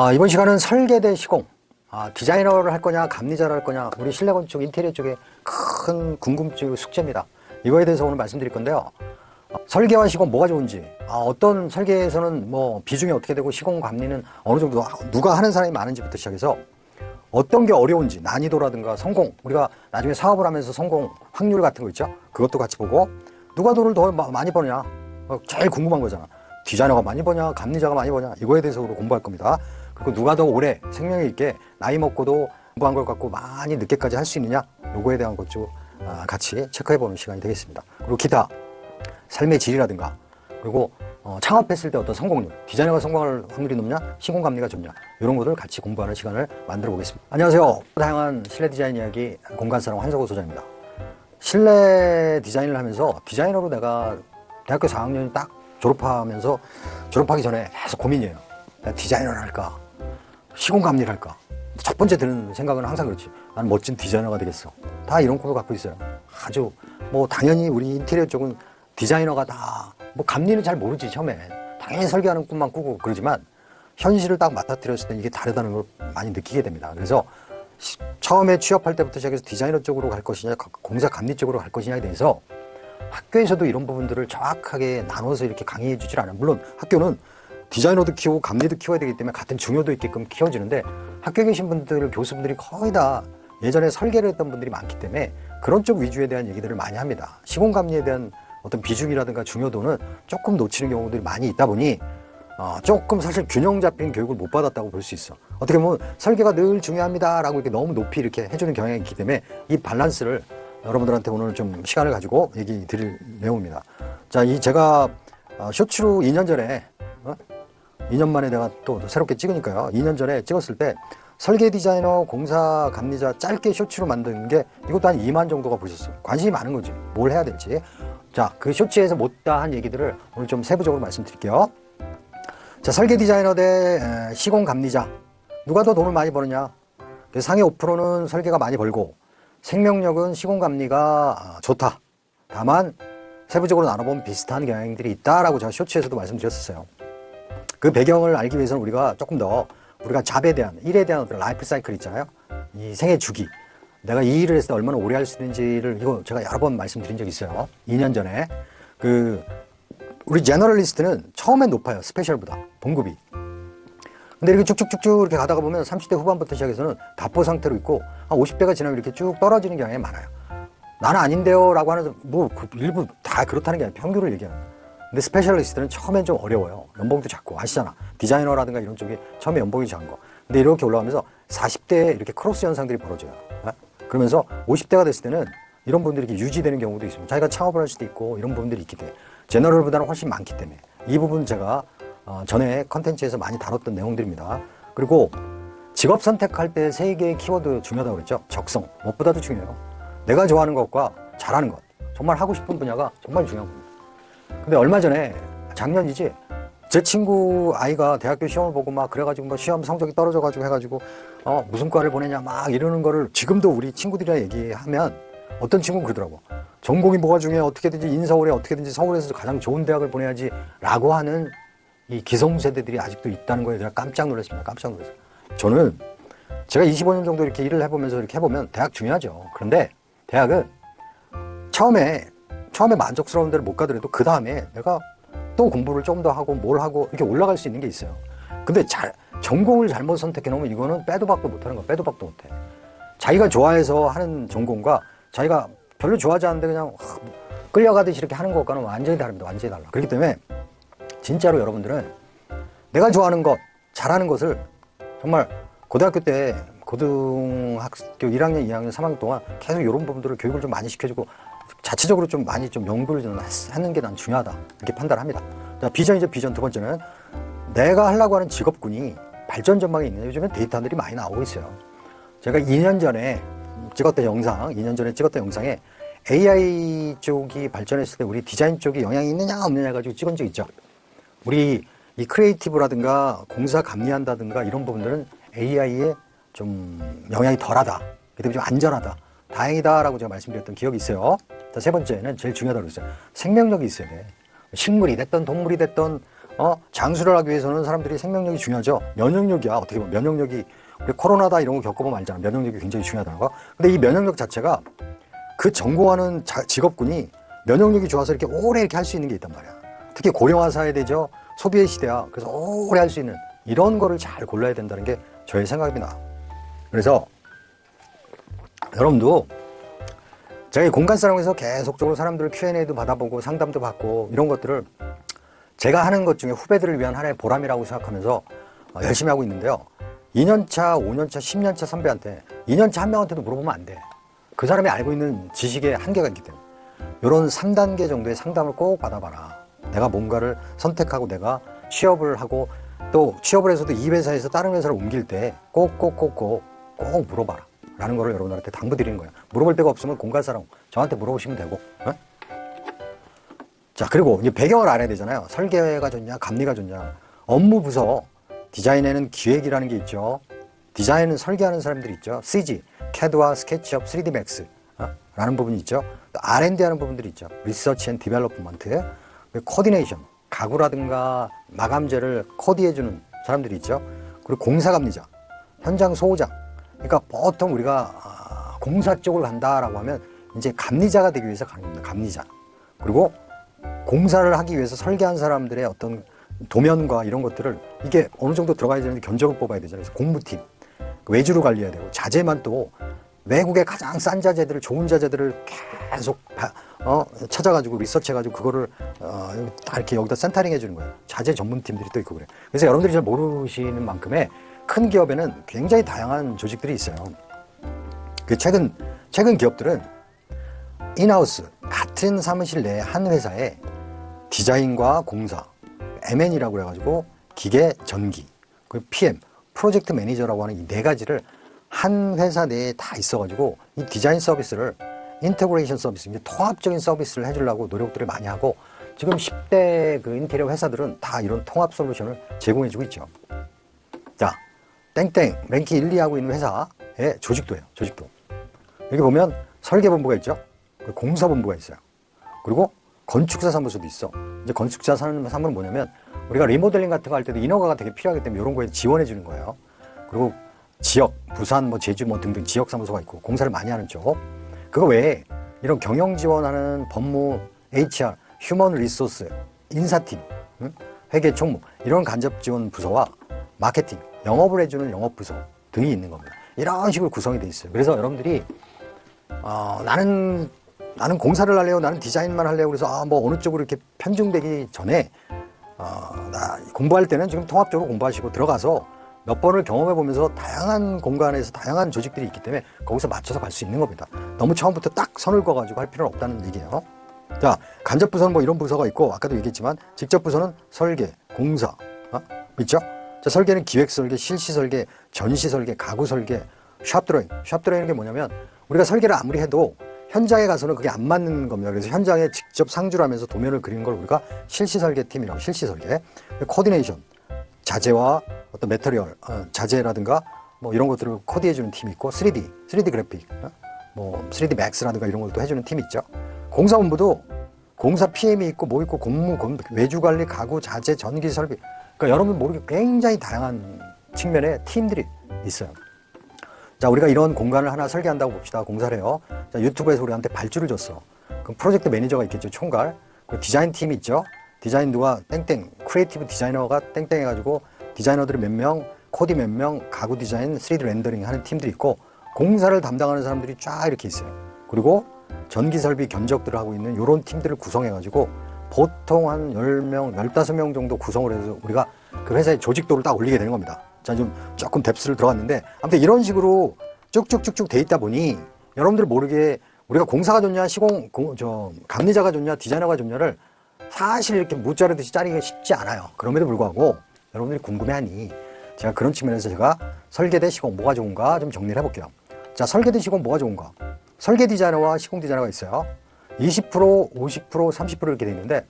아, 이번 시간은 설계 대 시공. 아, 디자이너를 할 거냐, 감리자를 할 거냐, 우리 실내 건축 인테리어 쪽에 큰 궁금증 숙제입니다. 이거에 대해서 오늘 말씀드릴 건데요. 아, 설계와 시공 뭐가 좋은지, 아, 어떤 설계에서는 뭐 비중이 어떻게 되고 시공 감리는 어느 정도 하- 누가 하는 사람이 많은지부터 시작해서 어떤 게 어려운지 난이도라든가 성공 우리가 나중에 사업을 하면서 성공 확률 같은 거 있죠 그것도 같이 보고 누가 돈을 더 마- 많이 버냐 어, 제일 궁금한 거잖아 디자이너가 많이 버냐 감리자가 많이 버냐 이거에 대해서 공부할 겁니다 그리고 누가 더 오래 생명이 있게 나이 먹고도 공부한 걸 갖고 많이 늦게까지 할 수 있느냐 요거에 대한 것도 아, 같이 체크해 보는 시간이 되겠습니다 그리고 기타 삶의 질이라든가 그리고 어, 창업했을 때 어떤 성공률, 디자이너가 성공할 확률이 높냐, 시공감리가 좋냐 이런 것들 같이 공부하는 시간을 만들어 보겠습니다. 안녕하세요. 다양한 실내 디자인 이야기 공간사랑 환석호 소장입니다. 실내 디자인을 하면서 디자이너로 내가 대학교 4학년 딱 졸업하면서 졸업하기 전에 계속 고민이에요. 디자이너를 할까, 시공감리를 할까. 첫 번째 드는 생각은 항상 그렇지. 나는 멋진 디자이너가 되겠어. 다 이런 꿈을 갖고 있어요. 아주 뭐 당연히 우리 인테리어 쪽은 디자이너가 다 뭐 감리는 잘 모르지 처음에 당연히 설계하는 꿈만 꾸고 그러지만 현실을 딱 맞닥뜨렸을 때 이게 다르다는 걸 많이 느끼게 됩니다. 그래서 시- 처음에 취업할 때부터 시작해서 디자이너 쪽으로 갈 것이냐 가- 공사 감리 쪽으로 갈 것이냐에 대해서 학교에서도 이런 부분들을 정확하게 나눠서 이렇게 강의해 주질 않아요. 물론 학교는 디자이너도 키우고 감리도 키워야 되기 때문에 같은 중요도 있게끔 키워지는데 학교에 계신 분들, 교수분들이 거의 다 예전에 설계를 했던 분들이 많기 때문에 그런 쪽 위주에 대한 얘기들을 많이 합니다. 시공 감리에 대한 어떤 비중이라든가 중요도는 조금 놓치는 경우들이 많이 있다 보니 어, 조금 사실 균형 잡힌 교육을 못 받았다고 볼 수 있어. 어떻게 보면 설계가 늘 중요합니다라고 이렇게 너무 높이 이렇게 해주는 경향이 있기 때문에 이 밸런스를 여러분들한테 오늘 좀 시간을 가지고 얘기 드릴 내용입니다. 자, 이 제가 어, 쇼츠로 2년 전에 어? 2년 만에 내가 또 새롭게 찍으니까요. 2년 전에 찍었을 때 설계 디자이너, 공사 감리자 짧게 쇼츠로 만든 게 이것도 한 2만 정도가 보셨어요. 관심이 많은 거지. 뭘 해야 될지. 자, 그 쇼츠에서 못다 한 얘기들을 오늘 좀 세부적으로 말씀드릴게요. 자, 설계 디자이너 대 에, 시공 감리자. 누가 더 돈을 많이 버느냐? 그 상위 5%는 설계가 많이 벌고 생명력은 시공 감리가 아, 좋다. 다만 세부적으로 나눠보면 비슷한 경향들이 있다라고 제가 쇼츠에서도 말씀드렸었어요. 그 배경을 알기 위해서는 우리가 조금 더 우리가 잡에 대한 일에 대한 어떤 라이프 사이클 있잖아요. 이 생애 주기. 내가 이 일을 했을 때 얼마나 오래 할 수 있는지를 이거 제가 여러 번 말씀드린 적이 있어요. 2년 전에 그 우리 제너럴리스트는 처음엔 높아요. 스페셜보다 봉급이. 근데 이렇게 쭉쭉쭉쭉 이렇게 가다가 보면 30대 후반부터 시작해서는 답보 상태로 있고 한 50대가 지나면 이렇게 쭉 떨어지는 경향이 많아요. 나는 아닌데요 라고 하는 뭐그 일부 다 그렇다는 게 아니라 평균을 얘기하는 거예요. 근데 스페셜리스트는 처음엔 좀 어려워요. 연봉도 작고 아시잖아. 디자이너라든가 이런 쪽이 처음에 연봉이 작은 거. 근데 이렇게 올라가면서 40대에 이렇게 크로스 현상들이 벌어져요. 어? 그러면서 50대가 됐을 때는 이런 분들이 이렇게 유지되는 경우도 있습니다. 자기가 창업을 할 수도 있고 이런 부분들이 있기 때문에 제너럴보다는 훨씬 많기 때문에 이 부분 제가 어, 전에 컨텐츠에서 많이 다뤘던 내용들입니다. 그리고 직업 선택할 때 세 개의 키워드 중요하다고 그랬죠. 적성, 무엇보다도 중요해요. 내가 좋아하는 것과 잘하는 것, 정말 하고 싶은 분야가 정말 중요한 겁니다. 근데 얼마 전에 작년이지? 제 친구 아이가 대학교 시험을 보고 막 그래가지고 뭐 시험 성적이 떨어져가지고 해가지고 어 무슨 과를 보내냐 막 이러는 거를 지금도 우리 친구들이랑 얘기하면 어떤 친구는 그러더라고. 전공이 뭐가 중요해? 어떻게든지 인서울에 어떻게든지 서울에서 가장 좋은 대학을 보내야지 라고 하는 이 기성세대들이 아직도 있다는 거에 제가 깜짝 놀랐습니다. 깜짝 놀랐어요. 저는 제가 25년 정도 이렇게 일을 해보면서 이렇게 해보면 대학 중요하죠. 그런데 대학은 처음에 처음에 만족스러운 데를 못 가더라도 그 다음에 내가 또 공부를 좀 더 하고 뭘 하고 이렇게 올라갈 수 있는 게 있어요. 근데 잘 전공을 잘못 선택해 놓으면 이거는 빼도 박도 못하는 거야. 빼도 박도 못해. 자기가 좋아해서 하는 전공과 자기가 별로 좋아하지 않는데 그냥 확 끌려가듯이 이렇게 하는 것과는 완전히 다릅니다. 완전히 달라. 그렇기 때문에 진짜로 여러분들은 내가 좋아하는 것, 잘하는 것을 정말 고등학교 때 고등학교 1학년, 2학년, 3학년 동안 계속 이런 부분들을 교육을 좀 많이 시켜주고 자체적으로 좀 많이 좀 연구를 좀 했- 하는 게 난 중요하다 이렇게 판단합니다. 자 비전이죠 비전 두 번째는 내가 하려고 하는 직업군이 발전 전망이 있느냐 요즘엔 데이터들이 많이 나오고 있어요. 제가 2년 전에 찍었던 영상, 2년 전에 찍었던 영상에 AI 쪽이 발전했을 때 우리 디자인 쪽이 영향이 있느냐 없느냐 가지고 찍은 적 있죠. 우리 이 크리에이티브라든가 공사 감리한다든가 이런 부분들은 AI에 좀 영향이 덜하다. 그다음에 좀 안전하다. 다행이다라고 제가 말씀드렸던 기억이 있어요. 자, 세 번째는 제일 중요하다고 그랬어요. 생명력이 있어야 돼. 식물이 됐던 동물이 됐던 어, 장수를 하기 위해서는 사람들이 생명력이 중요하죠. 면역력이야. 어떻게 보면 면역력이 우리 코로나다 이런 거 겪어보면 알잖아. 면역력이 굉장히 중요하다는 거. 근데 이 면역력 자체가 그 전공하는 자- 직업군이 면역력이 좋아서 이렇게 오래 이렇게 할 수 있는 게 있단 말이야. 특히 고령화 사회되죠. 소비의 시대야. 그래서 오래 할 수 있는 이런 거를 잘 골라야 된다는 게 저의 생각입니다. 그래서 여러분도 이 공간사랑에서 계속적으로 사람들 Q&A도 받아보고 상담도 받고 이런 것들을 제가 하는 것 중에 후배들을 위한 하나의 보람이라고 생각하면서 어, 열심히 하고 있는데요. 2년차, 5년차, 10년차 선배한테 2년차 한 명한테도 물어보면 안 돼. 그 사람이 알고 있는 지식에 한계가 있기 때문에. 이런 3단계 정도의 상담을 꼭 받아봐라. 내가 뭔가를 선택하고 내가 취업을 하고 또 취업을 해서도 이 회사에서 다른 회사를 옮길 때 꼭 꼭 꼭 꼭 꼭 물어봐라. 라는 거를 여러분들한테 당부드리는 거예요. 물어볼 데가 없으면 공간사랑 저한테 물어보시면 되고. 어? 자, 그리고 이제 배경을 알아야 되잖아요. 설계가 좋냐, 감리가 좋냐. 업무 부서, 디자인에는 기획이라는 게 있죠. 디자인은 설계하는 사람들이 있죠. CG, CAD와 스케치업, 3D Max 어? 라는 부분이 있죠. 또 R&D 하는 부분들이 있죠. 리서치 앤 디벨롭먼트, 코디네이션, 가구라든가 마감재를 코디해주는 사람들이 있죠. 그리고 공사감리자, 현장 소장. 그러니까 보통 우리가 아, 공사 쪽으로 간다라고 하면 이제 감리자가 되기 위해서 가는 겁니다. 감리자. 그리고 공사를 하기 위해서 설계한 사람들의 어떤 도면과 이런 것들을 이게 어느 정도 들어가야 되는데 견적을 뽑아야 되잖아요. 그래서 공무팀, 그 외주로 관리해야 되고 자재만 또 외국의 가장 싼 자재들을 좋은 자재들을 계속 바- 어, 찾아가지고 리서치해가지고 그거를 어, 다 이렇게 여기다 센터링 해주는 거예요. 자재 전문팀들이 또 있고 그래요. 그래서 여러분들이 잘 모르시는 만큼의 큰 기업에는 굉장히 다양한 조직들이 있어요. 그 최근 최근 기업들은 인하우스 같은 사무실 내 한 회사에 디자인과 공사, M&E라고 그래가지고 기계, 전기, 그리고 PM, 프로젝트 매니저라고 하는 이 네 가지를 한 회사 내에 다 있어가지고 이 디자인 서비스를 인테그레이션 서비스, 이제 통합적인 서비스를 해주려고 노력들을 많이 하고 지금 10대 그 인테리어 회사들은 다 이런 통합 솔루션을 제공해주고 있죠. 자, 땡땡 랭킹 1, 2 하고 있는 회사의 조직도예요. 조직도. 여기 보면 설계본부가 있죠. 그리고 공사본부가 있어요. 그리고 건축사 사무소도 있어. 이제 건축사 사무소는 뭐냐면 우리가 리모델링 같은 거 할 때도 인허가가 되게 필요하기 때문에 이런 거에 지원해 주는 거예요. 그리고 지역, 부산, 뭐 제주 뭐 등등 지역 사무소가 있고 공사를 많이 하는 쪽. 그거 외에 이런 경영 지원하는 법무, HR, 휴먼 리소스, 인사팀, 응? 회계 총무 이런 간접 지원 부서와 마케팅, 영업을 해주는 영업 부서 등이 있는 겁니다. 이런 식으로 구성이 돼 있어요. 그래서 여러분들이 어, 나는 나는 공사를 할래요. 나는 디자인만 할래요. 그래서 아, 뭐 어느 쪽으로 이렇게 편중되기 전에 어, 나 공부할 때는 지금 통합적으로 공부하시고 들어가서 몇 번을 경험해 보면서 다양한 공간에서 다양한 조직들이 있기 때문에 거기서 맞춰서 갈 수 있는 겁니다. 너무 처음부터 딱 선을 그어 가지고 할 필요는 없다는 얘기예요. 자, 간접 부서는 뭐 이런 부서가 있고 아까도 얘기했지만 직접 부서는 설계, 공사, 어? 있죠? 자, 설계는 기획 설계, 실시 설계, 전시 설계, 가구 설계, 샵 드로잉. 샵 드로잉은 게 뭐냐면 우리가 설계를 아무리 해도 현장에 가서는 그게 안 맞는 겁니다. 그래서 현장에 직접 상주를 하면서 도면을 그리는 걸 우리가 실시 설계 팀이라고 실시 설계. 코디네이션, 자재와 어떤 메터리얼, 어, 자재라든가 뭐 이런 것들을 코디해 주는 팀이 있고 3D, 3D 그래픽, 어? 뭐 3D 맥스라든가 이런 걸 또 해주는 팀이 있죠. 공사본부도 공사 PM이 있고 뭐 있고 공무, 공- 외주 관리, 가구, 자재, 전기 설비. 그러니까 여러분 모르게 굉장히 다양한 측면의 팀들이 있어요. 자, 우리가 이런 공간을 하나 설계한다고 봅시다. 공사를 해요. 자, 유튜브에서 우리한테 발주를 줬어. 그럼 프로젝트 매니저가 있겠죠. 총괄. 그리고 디자인 팀이 있죠. 디자인 누가 땡땡, 크리에이티브 디자이너가 땡땡 해가지고 디자이너들이 몇 명, 코디 몇 명, 가구 디자인, 3D 렌더링 하는 팀들이 있고 공사를 담당하는 사람들이 쫙 이렇게 있어요. 그리고 전기 설비 견적들을 하고 있는 이런 팀들을 구성해가지고 보통 한 10명, 15명 정도 구성을 해서 우리가 그 회사의 조직도를 딱 올리게 되는 겁니다. 자, 좀 조금 뎁스를 들어갔는데 아무튼 이런 식으로 쭉쭉쭉쭉 돼 있다 보니 여러분들 모르게 우리가 공사가 좋냐, 시공, 공, 저, 감리자가 좋냐, 디자이너가 좋냐를 사실 이렇게 무자르듯이 짜리기가 쉽지 않아요. 그럼에도 불구하고 여러분들이 궁금해하니 제가 그런 측면에서 제가 설계 대 시공 뭐가 좋은가 좀 정리를 해볼게요. 자, 설계 대 시공 뭐가 좋은가? 설계 디자이너와 시공 디자이너가 있어요. 20%, 50%, 30% 이렇게 돼 있는데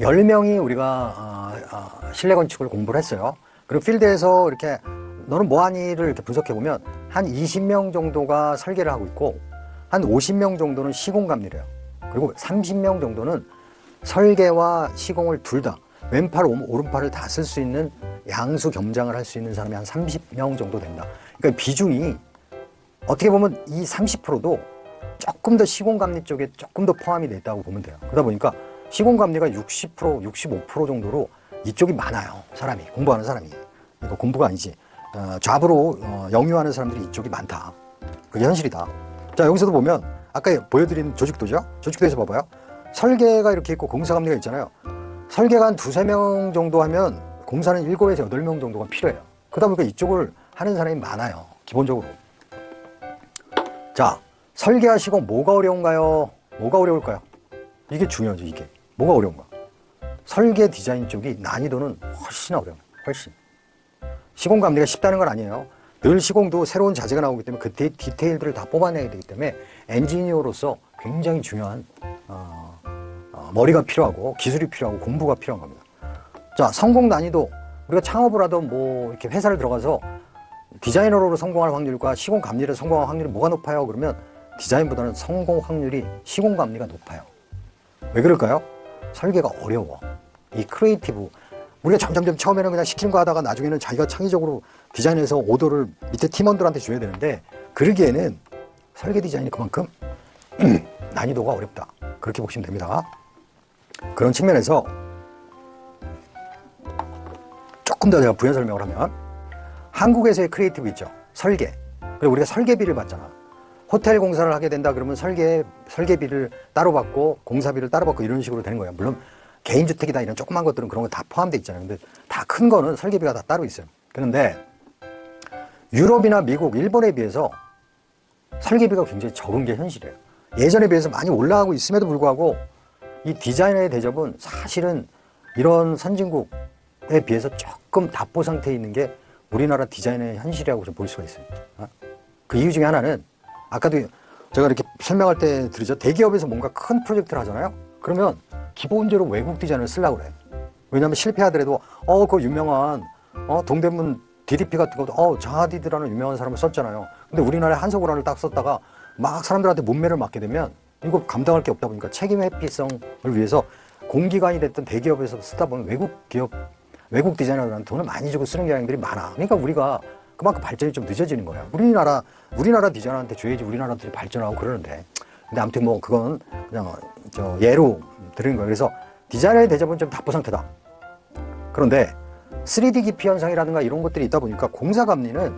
10명이 우리가 어, 어, 실내 건축을 공부를 했어요. 그리고 필드에서 이렇게 너는 뭐하니를 이렇게 분석해 보면 한 20명 정도가 설계를 하고 있고 한 50명 정도는 시공 감리래요. 그리고 30명 정도는 설계와 시공을 둘 다 왼팔, 오- 오른팔을 다 쓸 수 있는 양수 겸장을 할 수 있는 사람이 한 30명 정도 된다. 그러니까 비중이 어떻게 보면 이 30%도 조금 더 시공감리 쪽에 조금 더 포함이 돼 있다고 보면 돼요. 그러다 보니까 시공감리가 60%, 65% 정도로 이쪽이 많아요. 사람이 공부하는 사람이 이거 공부가 아니지. 어, 잡으로 어, 영유하는 사람들이 이쪽이 많다. 그게 현실이다. 자 여기서도 보면 아까 보여드린 조직도죠. 조직도에서 봐봐요. 설계가 이렇게 있고 공사감리가 있잖아요. 설계가 한 두세 명 정도 하면 공사는 일곱에서 여덟 명 정도가 필요해요. 그러다 보니까 이쪽을 하는 사람이 많아요. 기본적으로. 자, 설계하시고 뭐가 어려운가요? 뭐가 어려울까요? 이게 중요하죠, 이게. 뭐가 어려운가? 설계 디자인 쪽이 난이도는 훨씬 어려워요. 훨씬. 시공 감리가 쉽다는 건 아니에요. 늘 시공도 새로운 자재가 나오기 때문에 그 디- 디테일들을 다 뽑아내야 되기 때문에 엔지니어로서 굉장히 중요한 어, 어, 머리가 필요하고 기술이 필요하고 공부가 필요한 겁니다. 자, 성공 난이도 우리가 창업을 하던 뭐 이렇게 회사를 들어가서 디자이너로 성공할 확률과 시공 감리를 성공할 확률이 뭐가 높아요? 그러면 디자인보다는 성공 확률이 시공 감리가 높아요. 왜 그럴까요? 설계가 어려워. 이 크리에이티브 우리가 점점점 처음에는 그냥 시키는 거 하다가 나중에는 자기가 창의적으로 디자인해서 오더를 밑에 팀원들한테 줘야 되는데 그러기에는 설계 디자인이 그만큼 난이도가 어렵다. 그렇게 보시면 됩니다. 그런 측면에서 조금 더 제가 부연 설명을 하면 한국에서의 크리에이티브 있죠. 설계. 그리고 우리가 설계비를 받잖아. 호텔 공사를 하게 된다 그러면 설계 설계비를 따로 받고 공사비를 따로 받고 이런 식으로 되는 거예요. 물론 개인 주택이다 이런 조그만 것들은 그런 거 다 포함돼 있잖아요. 근데 다 큰 거는 설계비가 다 따로 있어요. 그런데 유럽이나 미국, 일본에 비해서 설계비가 굉장히 적은 게 현실이에요. 예전에 비해서 많이 올라가고 있음에도 불구하고 이 디자이너의 대접은 사실은 이런 선진국에 비해서 조금 답보 상태에 있는 게 우리나라 디자인의 현실이라고 좀 볼 수가 있어요. 어? 그 이유 중에 하나는 아까도 제가 이렇게 설명할 때 드리죠. 대기업에서 뭔가 큰 프로젝트를 하잖아요. 그러면 기본적으로 외국 디자인을 쓰려고 그래. 왜냐하면 실패하더라도 어, 그 유명한 어, 동대문 DDP 같은 것도 어, 장하디드라는 유명한 사람을 썼잖아요. 근데 우리나라에 한석우라를 딱 썼다가 막 사람들한테 문매를 맞게 되면 이거 감당할 게 없다 보니까 책임 회피성을 위해서 공기관이 됐던 대기업에서 쓰다 보면 외국 기업 외국 디자이너들한테 돈을 많이 주고 쓰는 경향들이 많아. 그러니까 우리가 그만큼 발전이 좀 늦어지는 거야. 우리나라 우리나라 디자이너한테 줘야지 우리나라들이 발전하고 그러는데. 근데 아무튼 뭐 그건 그냥 저 예로 드리는 거예요. 그래서 디자이너의 대접은 좀 답보 상태다. 그런데 3D 기피 현상이라든가 이런 것들이 있다 보니까 공사 감리는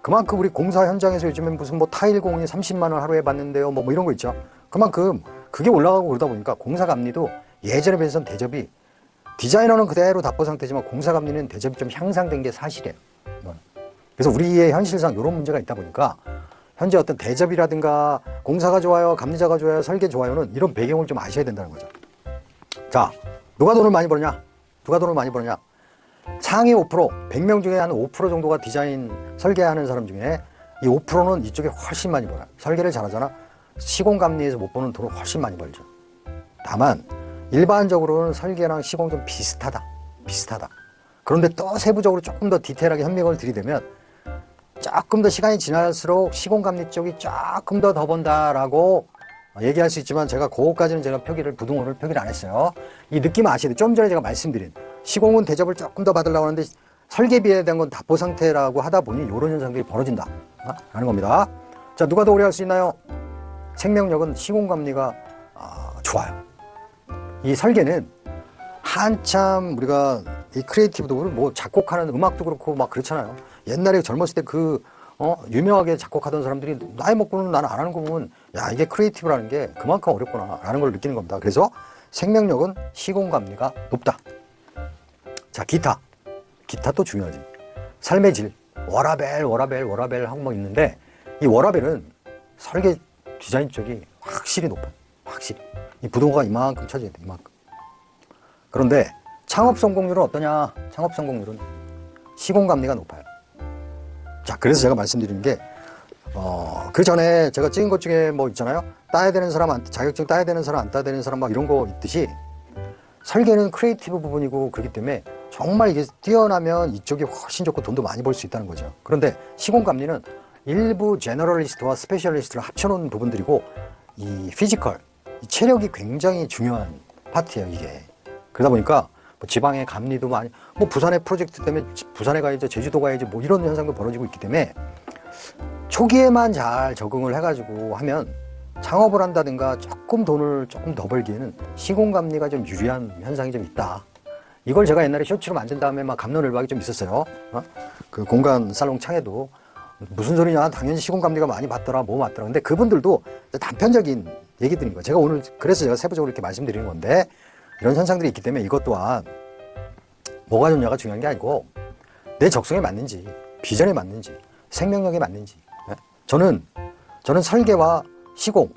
그만큼 우리 공사 현장에서 요즘엔 무슨 뭐 타일 공이 30만 원 하루에 받는데요. 뭐, 뭐 이런 거 있죠. 그만큼 그게 올라가고 그러다 보니까 공사 감리도 예전에 비해서는 대접이 디자이너는 그대로 답보 상태지만 공사 감리는 대접이 좀 향상된 게 사실이에요. 이건. 그래서 우리의 현실상 이런 문제가 있다 보니까 현재 어떤 대접이라든가 공사가 좋아요, 감리자가 좋아요, 설계 좋아요는 이런 배경을 좀 아셔야 된다는 거죠. 자, 누가 돈을 많이 버느냐? 누가 돈을 많이 버느냐? 상위 5%, 100명 중에 한 5% 정도가 디자인 설계하는 사람 중에 이 5%는 이쪽에 훨씬 많이 벌어요. 설계를 잘하잖아. 시공 감리에서 못 버는 돈을 훨씬 많이 벌죠. 다만 일반적으로는 설계랑 시공 좀 비슷하다. 비슷하다. 그런데 또 세부적으로 조금 더 디테일하게 현명을 들이대면 조금 더 시간이 지날수록 시공 감리 쪽이 조금 더 더 번다라고 얘기할 수 있지만 제가 그거까지는 제가 표기를 부등호를 표기를 안 했어요. 이 느낌 아시죠? 좀 전에 제가 말씀드린 시공은 대접을 조금 더 받으려고 하는데 설계비에 대한 건 답보 상태라고 하다 보니 이런 현상들이 벌어진다. 어? 라는 겁니다. 자, 누가 더 오래 할 수 있나요? 생명력은 시공 감리가 아, 좋아요. 이 설계는 한참 우리가 이 크리에이티브도 그렇고 뭐 작곡하는 음악도 그렇고 막 그렇잖아요. 옛날에 젊었을 때그 어, 유명하게 작곡하던 사람들이 나이 먹고는 나는 안 하는 거 보면 야 이게 크리에이티브라는 게 그만큼 어렵구나 라는 걸 느끼는 겁니다. 그래서 생명력은 시공 감리가 높다. 자 기타 기타도 중요하지. 삶의 질 워라벨 워라벨 워라벨 하고 막 있는데 이 워라벨은 설계 디자인 쪽이 확실히 높아. 확실히 이 부동가 이만큼 쳐져야 돼 이만큼. 그런데 창업 성공률은 어떠냐? 창업 성공률은 시공 감리가 높아요. 자, 그래서 제가 말씀드리는 게, 어, 그 전에 제가 찍은 것 중에 뭐 있잖아요. 따야 되는 사람, 안, 자격증 따야 되는 사람, 안 따야 되는 사람 막 이런 거 있듯이 설계는 크리에이티브 부분이고 그렇기 때문에 정말 이게 뛰어나면 이쪽이 훨씬 좋고 돈도 많이 벌 수 있다는 거죠. 그런데 시공 감리는 일부 제너럴리스트와 스페셜리스트를 합쳐놓은 부분들이고 이 피지컬, 이 체력이 굉장히 중요한 파트예요, 이게. 그러다 보니까 뭐 지방의 감리도 많이 뭐 부산의 프로젝트 때문에 지- 부산에 가야지 제주도 가야지 뭐 이런 현상도 벌어지고 있기 때문에 초기에만 잘 적응을 해가지고 하면 창업을 한다든가 조금 돈을 조금 더 벌기에는 시공 감리가 좀 유리한 현상이 좀 있다. 이걸 제가 옛날에 쇼츠로 만든 다음에 막 감론을박이 좀 있었어요. 어? 그 공간 살롱 창에도 무슨 소리냐 당연히 시공 감리가 많이 받더라 뭐 맞더라 근데 그분들도 단편적인 얘기들인 거예요 제가 오늘 그래서 제가 세부적으로 이렇게 말씀드리는 건데 이런 현상들이 있기 때문에 이것 또한 뭐가 좋냐가 중요한 게 아니고 내 적성에 맞는지 비전에 맞는지 생명력에 맞는지 예? 저는 저는 설계와 시공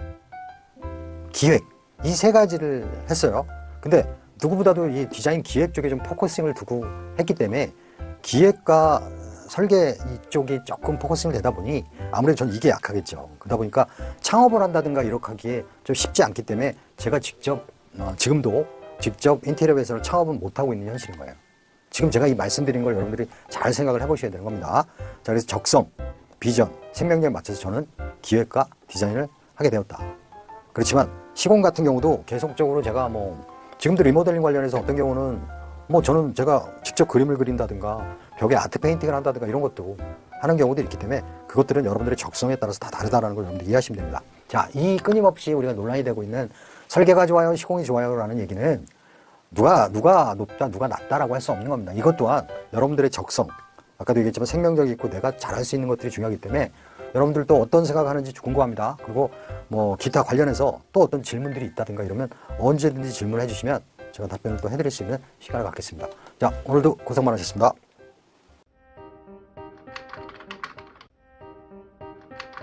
기획 이 세 가지를 했어요 근데 누구보다도 이 디자인 기획 쪽에 좀 포커싱을 두고 했기 때문에 기획과 설계 이쪽이 조금 포커싱이 되다 보니 아무래도 전 이게 약하겠죠. 그러다 보니까 창업을 한다든가 이렇게 하기에 좀 쉽지 않기 때문에 제가 직접 어, 지금도 직접 인테리어 회사를 창업은 못 하고 있는 현실인 거예요. 지금 제가 이 말씀드린 걸 여러분들이 잘 생각을 해보셔야 되는 겁니다. 자, 그래서 적성, 비전, 생명력에 맞춰서 저는 기획과 디자인을 하게 되었다. 그렇지만 시공 같은 경우도 계속적으로 제가 뭐 지금도 리모델링 관련해서 어떤 경우는 뭐 저는 제가 직접 그림을 그린다든가 벽에 아트 페인팅을 한다든가 이런 것도 하는 경우도 있기 때문에 그것들은 여러분들의 적성에 따라서 다 다르다는 걸 여러분들 이해하시면 됩니다. 자, 이 끊임없이 우리가 논란이 되고 있는 설계가 좋아요, 시공이 좋아요라는 얘기는 누가 누가 높다, 누가 낮다라고 할 수 없는 겁니다. 이것 또한 여러분들의 적성, 아까도 얘기했지만 생명력이 있고 내가 잘할 수 있는 것들이 중요하기 때문에 여러분들도 어떤 생각하는지 궁금합니다. 그리고 뭐 기타 관련해서 또 어떤 질문들이 있다든가 이러면 언제든지 질문을 해주시면 제가 답변을 또 해드릴 수 있는 시간을 갖겠습니다. 자, 오늘도 고생 많으셨습니다.